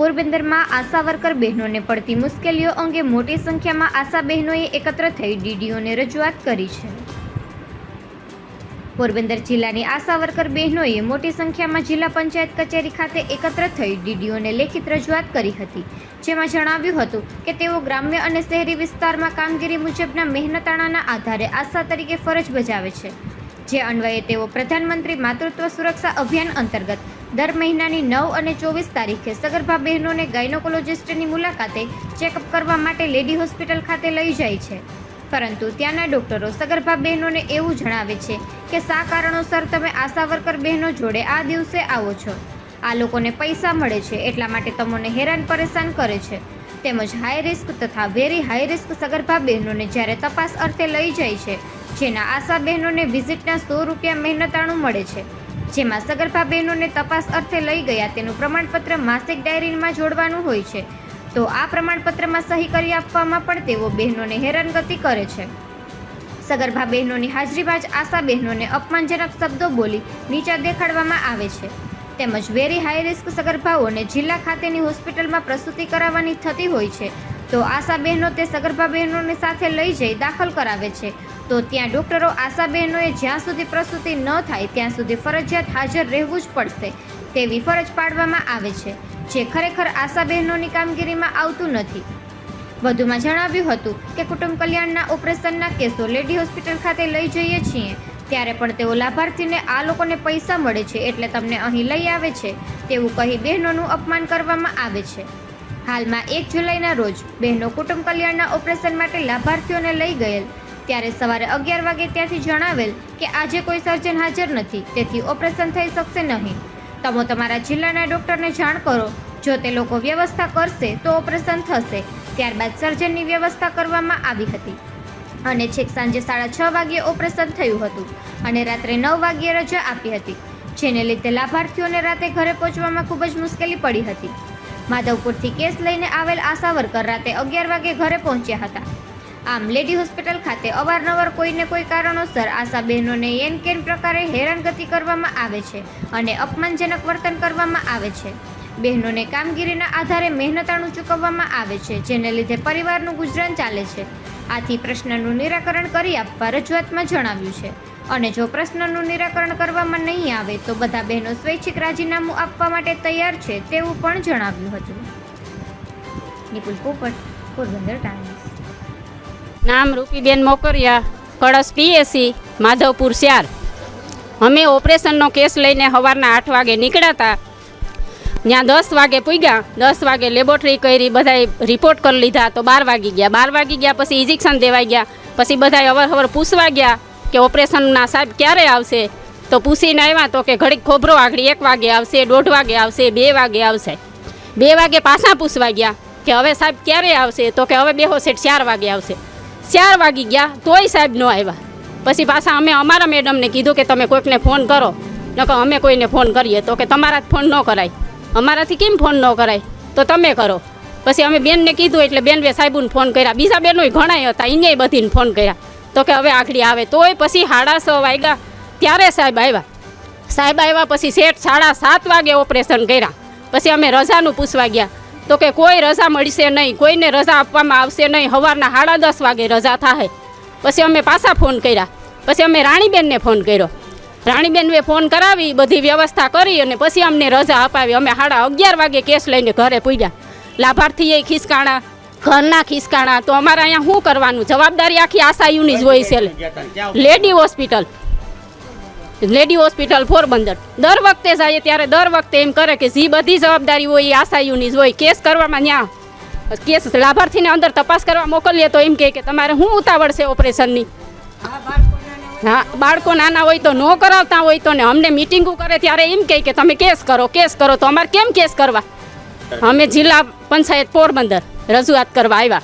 પોરબંદરમાં આશા વર્કર બહેનોને પડતી મુશ્કેલીઓ અંગે મોટી સંખ્યામાં આશા બહેનોએ એકત્ર થઈ ડીડીઓને રજૂઆત કરી છે. પોરબંદર જિલ્લાની આશા વર્કર બહેનોએ મોટી સંખ્યામાં જિલ્લા પંચાયત કચેરી ખાતે એકત્ર થઈ ડીડીઓને લેખિત રજૂઆત કરી હતી. જેમાં જણાવ્યું હતું કે તેઓ ગ્રામ્ય અને શહેરી વિસ્તારમાં કામગીરી મુજબના મહેનતાણાના આધારે આશા તરીકે ફરજ બજાવે છે. જે અન્વયે તેઓ પ્રધાનમંત્રી માતૃત્વ સુરક્ષા અભિયાન અંતર્ગત દર મહિનાની નવ અને ચોવીસ તારીખે સગર્ભા બહેનોને ગાયનોકોલોજિસ્ટની મુલાકાતે ચેકઅપ કરવા માટે લેડી હોસ્પિટલ ખાતે લઈ જાય છે. પરંતુ ત્યાંના ડોક્ટરો સગર્ભા બહેનોને એવું જણાવે છે કે શા કારણોસર તમે આશા વર્કર બહેનો જોડે આ દિવસે આવો છો. આ લોકોને પૈસા મળે છે એટલા માટે તમને હેરાન પરેશાન કરે છે. તેમજ હાઈ રિસ્ક તથા વેરી હાઈ રિસ્ક સગર્ભા બહેનોને જ્યારે તપાસ અર્થે લઈ જાય છે, જેના આશા બહેનોને વિઝિટના સો રૂપિયા મહેનતાણું મળે છે. જેમાં સગર્ભા બહેનોને તપાસ અર્થે લઈ ગયા તેનું પ્રમાણપત્ર માસિક ડાયરીમાં જોડવાનું હોય છે. તો આ પ્રમાણપત્રમાં સહી કરી આપવામાં પણ તેઓ બહેનોને હેરાનગતિ કરે છે. સગર્ભા બહેનોની હાજરીમાં જ આશા બહેનોને અપમાનજનક શબ્દો બોલી નીચા દેખાડવામાં આવે છે. તેમજ વેરી હાઈ રિસ્ક સગર્ભાઓને જિલ્લા ખાતેની હોસ્પિટલમાં પ્રસૂતિ કરાવવાની થતી હોય છે. તો આશા બહેનો તે સગર્ભા બહેનોને સાથે લઈ જઈ દાખલ કરાવે છે. તો ત્યાં ડોક્ટરો આશાબહેનોએ જ્યાં સુધી પ્રસૂતિ ન થાય ત્યાં સુધી ફરજિયાત હાજર રહેવું જ પડશે તેવી ફરજ પાડવામાં આવે છે, જે ખરેખર આશાબહેનોની કામગીરીમાં આવતું નથી. વધુમાં જણાવ્યું હતું કે કુટુંબ કલ્યાણના ઓપરેશનના કેસો લેડી હોસ્પિટલ ખાતે લઈ જઈએ છીએ, ત્યારે પણ તેઓ લાભાર્થીને આ લોકોને પૈસા મળે છે એટલે તમને અહીં લઈ આવે છે, તેવું કહી બહેનોનું અપમાન કરવામાં આવે છે. હાલમાં એક જુલાઈના રોજ બહેનો કુટુંબ કલ્યાણના ઓપરેશન માટે લાભાર્થીઓને લઈ ગયેલ ત્યારે સવારે અગિયાર વાગે ત્યાંથી જણાવેલ કે આજે કોઈ સર્જન હાજર નથી, તેથી ઓપરેશન થઈ શકશે નહીં. તમે તમારા જિલ્લાના ડૉક્ટરને જાણ કરો. જો તે લોકો વ્યવસ્થા કરશે, તો ઓપરેશન થશે. ત્યારબાદ સર્જનની વ્યવસ્થા કરવામાં આવી હતી. અને છેક સાંજે સાડા છ વાગ્યે ઓપરેશન થયું હતું અને રાત્રે નવ વાગ્યે રજા આપી હતી, જેને લીધે લાભાર્થીઓને રાતે ઘરે પહોંચવામાં ખૂબ જ મુશ્કેલી પડી હતી. માધવપુરથી કેસ લઈને આવેલ આશા વર્કર રાતે અગિયાર વાગે ઘરે પહોંચ્યા હતા. આમ લેડી હોસ્પિટલ ખાતે અવારનવાર કોઈને કોઈ કારણોસર આશા બહેનોને એન કેન પ્રકારે હેરાનગતિ કરવામાં આવે છે અને અપમાનજનક વર્તન કરવામાં આવે છે. બહેનોને કામગીરીના આધારે મહેનતાણું ચૂકવવામાં આવે છે, જેને લીધે પરિવારનું ગુજરાન ચાલે છે. આથી પ્રશ્નનું નિરાકરણ કરી આપવા રજૂઆતમાં જણાવ્યું છે. અને જો પ્રશ્નનું નિરાકરણ કરવામાં નહીં આવે, તો બધા બહેનો સ્વૈચ્છિક રાજીનામું આપવા માટે તૈયાર છે તેવું પણ જણાવ્યું હતું. નિપુલ પોપટ, પોરબંદર ટાઈમ્સ. નામ રૂપીબેન મોકરિયા, કળશ પીએસસી, માધવપુર શ્યાર. અમે ઓપરેશનનો કેસ લઈને સવારના આઠ વાગે નીકળ્યા હતા ત્યાં દસ વાગે પૂગ્યા, દસ વાગે લેબોરેટરી કરી, બધાએ રિપોર્ટ કરી લીધા, તો બાર વાગી ગયા. બાર વાગી ગયા પછી ઇન્જેક્શન દેવાઈ ગયા. પછી બધાએ અવર હવર પૂછવા ગયા કે ઓપરેશનના સાહેબ ક્યારે આવશે? તો પૂછીને આવ્યા તો કે ઘડીક ખોબરો આગળ એક વાગે આવશે, દોઢ વાગે આવશે, બે વાગે આવશે. બે વાગે પાછા પૂછવા ગયા કે હવે સાહેબ ક્યારે આવશે? તો કે હવે બેહો સેટ ચાર વાગે આવશે. ચાર વાગી ગયા તોય સાહેબ ન આવ્યા. પછી પાછા અમે અમારા મેડમને કીધું કે તમે કોઈકને ફોન કરો. નકર અમે કોઈને ફોન કરીએ તો કે તમારા જ ફોન ન કરાય. અમારાથી કેમ ફોન ન કરાય? તો તમે કરો. પછી અમે બેનને કીધું એટલે બેન બે સાહેબુને ફોન કર્યા. બીજા બેનો ઘણાય હતા એને બધીને ફોન કર્યા. તો કે હવે આખડી આવે. તોય પછી સાડા છ વાગ્યા ત્યારે સાહેબ આવ્યા. સાહેબ આવ્યા પછી શેઠ સાડા સાત વાગે ઓપરેશન કર્યા. પછી અમે રજાનું પૂછવા ગયા. તો કે કોઈ રજા મળશે નહીં કોઈને રજા આપવામાં આવશે નહીં સવારના સાડા દસ વાગે રજા થાય પછી અમે પાછા ફોન કર્યા. પછી અમે રાણીબેનને ફોન કર્યો. રાણીબેનને ફોન કરાવી બધી વ્યવસ્થા કરી અને પછી અમને રજા અપાવી. અમે સાડા અગિયાર વાગે કેસ લઈને ઘરે પૂગ્યા લાભાર્થીએ ખિસકાણા ઘરના ખિસકાણા. તો અમારે અહીંયા શું કરવાનું? જવાબદારી આખી આશાયુની જ હોય છે lady hospital. Lady hospital Porbandar દર વખતે જાય ત્યારે દર વખતે એમ કરે કે જે બધી જવાબદારી હોય એ આશાયુની જ હોય. કેસ કરવામાં ત્યાં કેસ લાભાર્થીને અંદર તપાસ કરવા મોકલીએ તો એમ કહે કે તમારે શું ઉતાવળ છે ઓપરેશનની હા બાળકો નાના હોય તો ન કરાવતા હોય તો ને અમને મિટિંગો કરે ત્યારે એમ કહે કે તમે કેસ કરો કેસ કરો. તો અમારે કેમ કેસ કરવા? અમે જિલ્લા પંચાયત પોરબંદર રજૂઆત કરવા આવ્યા.